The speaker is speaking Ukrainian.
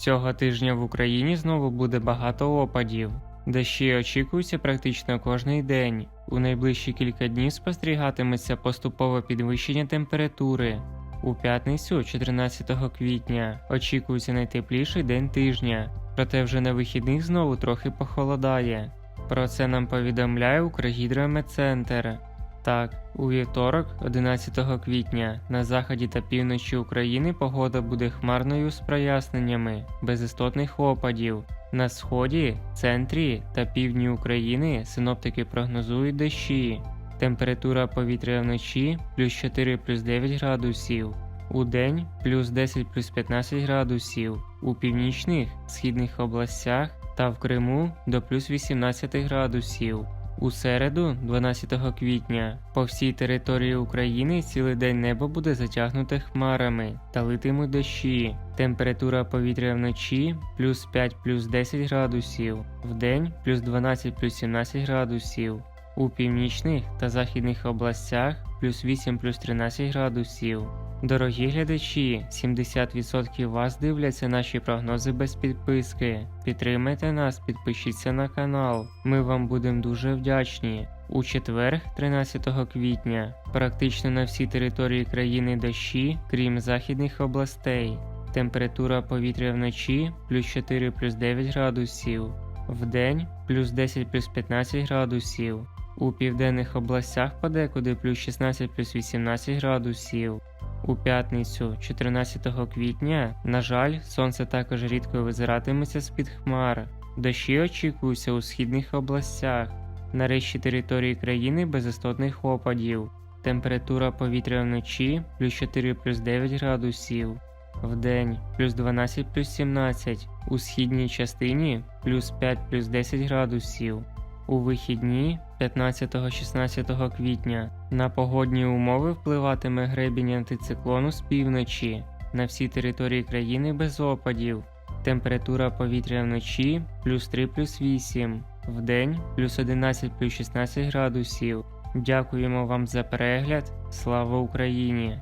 Цього тижня в Україні знову буде багато опадів. Дощі очікуються практично кожний день. У найближчі кілька днів спостерігатиметься поступове підвищення температури. У п'ятницю, 14 квітня, очікується найтепліший день тижня, проте вже на вихідних знову трохи похолодає. Про це нам повідомляє Укргідрометцентр. Так, у вівторок, 11 квітня, на заході та півночі України погода буде хмарною з проясненнями, без істотних опадів. На сході, центрі та півдні України синоптики прогнозують дощі. Температура повітря вночі плюс 4 плюс 9 градусів, у день плюс 10 плюс 15 градусів, у північних, східних областях та в Криму до плюс 18 градусів. У середу, 12 квітня, по всій території України цілий день небо буде затягнуте хмарами та литимуть дощі. Температура повітря вночі плюс 5 плюс 10 градусів, вдень плюс 12 плюс 17 градусів. У північних та західних областях плюс 8 плюс 13 градусів. Дорогі глядачі, 70% вас дивляться наші прогнози без підписки. Підтримайте нас, підпишіться на канал. Ми вам будемо дуже вдячні. У четвер, 13 квітня, практично на всій території країни дощі, крім західних областей. Температура повітря вночі плюс 4 плюс 9 градусів, вдень плюс 10 плюс 15 градусів. У південних областях подекуди плюс 16 плюс 18 градусів. У п'ятницю, 14 квітня, на жаль, сонце також рідко визиратиметься з-під хмар. Дощі очікуються у східних областях. На решті території країни без істотних опадів. Температура повітря вночі плюс 4 плюс 9 градусів. Вдень плюс 12 плюс 17. У східній частині плюс 5 плюс 10 градусів. У вихідні 15-16 квітня на погодні умови впливатиме гребінь антициклону з півночі на всій території країни без опадів. Температура повітря вночі плюс 3 плюс 8, вдень плюс 11 плюс 16 градусів. Дякуємо вам за перегляд. Слава Україні!